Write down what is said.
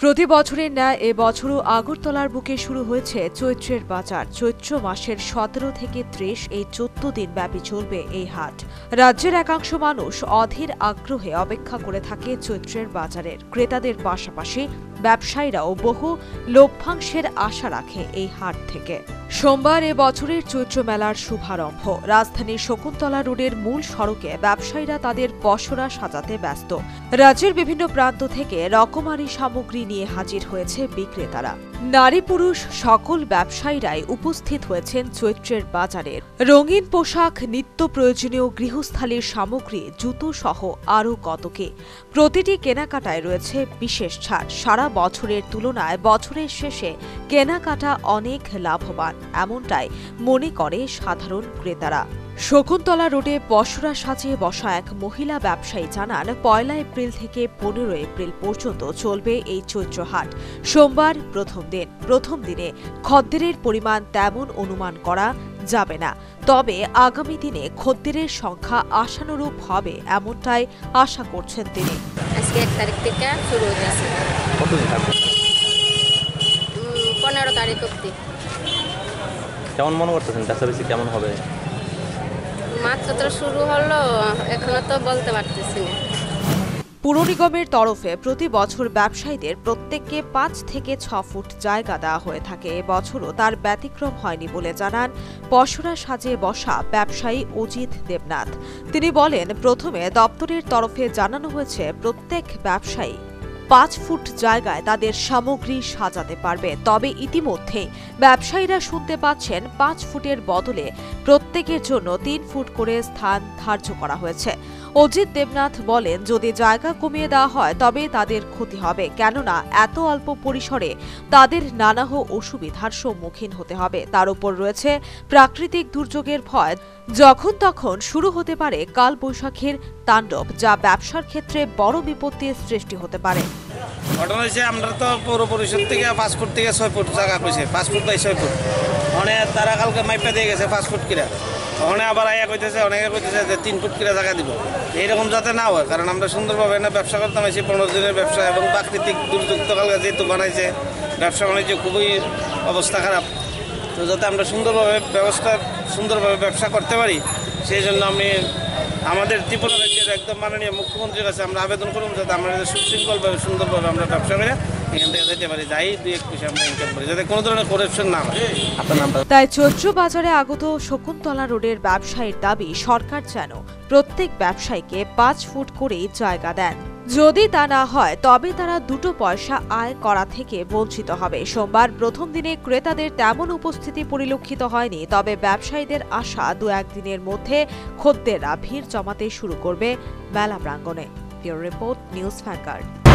প্রতি বছরের ন্যায় এ বছরও আগরতলার বুকে শুরু হয়েছে চৈত্রের বাজার। চৈত্র মাসের সতেরো থেকে ত্রিশ এই চোদ্দ দিন ব্যাপী চলবে এই হাট। রাজ্যের একাংশ মানুষ অধীর আগ্রহে অপেক্ষা করে থাকে চৈত্রের বাজারের। ক্রেতাদের পাশাপাশি ব্যবসায়ীরাও বহু লভ্যাংশের আশা রাখে এই হাট থেকে। সোমবার এ বছরের চৈত্র মেলার শুভারম্ভ। রাজধানীর শকুন্তলা রোডের মূল সড়কে ব্যবসায়ীরা তাদের পসরা সাজাতে ব্যস্ত। রাজ্যের বিভিন্ন প্রান্ত থেকে রকমারি সামগ্রী নিয়ে হাজির হয়েছে বিক্রেতারা। নারী পুরুষ সকল ব্যবসায়ীরাই উপস্থিত হয়েছেন চৈত্রের বাজারের রঙিন পোশাক, নিত্য প্রয়োজনীয় গৃহস্থালির সামগ্রী, জুতো সহ আরও কতকে। প্রতিটি কেনাকাটায় রয়েছে বিশেষ ছাড়। সারা বছরের তুলনায় বছরের শেষে কেনাকাটা অনেক লাভবান, এমনটাই মনে করে সাধারণ ক্রেতারা। শকুন্তলা রোডে পশরা সাজিয়ে বসা এক মহিলা ব্যবসায়ী জানান পয়লা এপ্রিল থেকে পনেরো এপ্রিল পর্যন্ত চলবে এই চৈত্র হাট সোমবার প্রথম দিন। প্রথম দিনে খদ্দেরের পরিমাণ তেমন অনুমান করা যাবে না। তবে আগামী দিনে খদ্দেরের সংখ্যা আশানুরূপ হবে এমনটাই আশা করছেন তিনি। আজকে এক তারিখ থেকে শুরু হয়েছে পনেরো তারিখ অব্দি কেমন মনে করতেছেন? কেমন হবে? মাত্র তো শুরু হলো, এখনও তো বলতে পারতেছি না। পুর নিগমের তরফে প্রতি বছর ব্যবসায়ীদের প্রত্যেককে পাঁচ থেকে ছ ফুট জায়গা দেওয়া হয়ে থাকে। এবছরও তার ব্যতিক্রম হয়নি বলে জানান পশরা সাজে বসা ব্যবসায়ী অজিত দেবনাথ। তিনি বলেন, প্রথমে দপ্তরের তরফে জানানো হয়েছে, প্রত্যেক ব্যবসায়ী পাঁচ ফুট জায়গায় তাদের সামগ্রী সাজাতে পারবে। তবে ইতিমধ্যে ব্যবসায়ীরা শুনতে পাচ্ছেন পাঁচ ফুটের বদলে প্রত্যেকের জন্য তিন ফুট করে স্থান ধার্য করা হয়েছে। অজিত দেবনাথ বলেন, যদি জায়গা কমিয়ে দেওয়া হয় তবে তাদের ক্ষতি হবে। কেননা, এত অল্প পরিসরে তাদের নানাহ অসুবিধার সম্মুখীন হতে হবে। তার উপর রয়েছে প্রাকৃতিক দুর্যোগের ভয়। যখন তখন শুরু হতে পারে কাল বৈশাখীর তাণ্ডব, যা ব্যবসার ক্ষেত্রে বড় বিপত্তির সৃষ্টি হতে পারে। ঘটনা হয়েছে আমরা তো পৌর পরিষদ থেকে পাঁচ ফুট থেকে ছয় ফুট জায়গা কইছে পাঁচ ফুট বাই ছয় ফুট। ওখানে তারা কালকে মাইপা দিয়ে গেছে পাঁচ ফুট কিরা। ওখানে আবার আয়া কইতেছে, অনেকে কইতেছে যে তিন ফুট কিরা জায়গা দিব। এইরকম যাতে না হয়, কারণ আমরা সুন্দরভাবে না ব্যবসা করতাম এসে পনেরো দিনের ব্যবসা এবং প্রাকৃতিক দুর্যোগ তো কালকে যেহেতু বানাইছে, ব্যবসা বাণিজ্য খুবই অবস্থা খারাপ। তো যাতে আমরা সুন্দরভাবে ব্যবস্থা, সুন্দরভাবে ব্যবসা করতে পারি, সেই জন্য আমি আমাদের ত্রিপুরা রাজ্যের একদম মাননীয় মুখ্যমন্ত্রীর কাছে আমরা আবেদন করব, যাতে আমরা সুশৃঙ্খলভাবে, সুন্দরভাবে আমরা ব্যবসা করে করি তাই চৈত্র বাজারে আগত শকুন্তলা রোডের ব্যবসায়ীর দাবি সরকার যেন প্রত্যেক ব্যবসায়ীকে পাঁচ ফুট করেই জায়গা দেন। যদি তা না হয় তবে তারা দুটো পয়সা আয় করা থেকে বঞ্চিত হবে। সোমবার প্রথম দিনে ক্রেতাদের তেমন উপস্থিতি পরিলক্ষিত হয়নি তবে ব্যবসায়ীদের আশা দু একদিনের মধ্যে খদ্দেররা ভিড় জমাতে শুরু করবে মেলা প্রাঙ্গণে। Bureau report news vanguard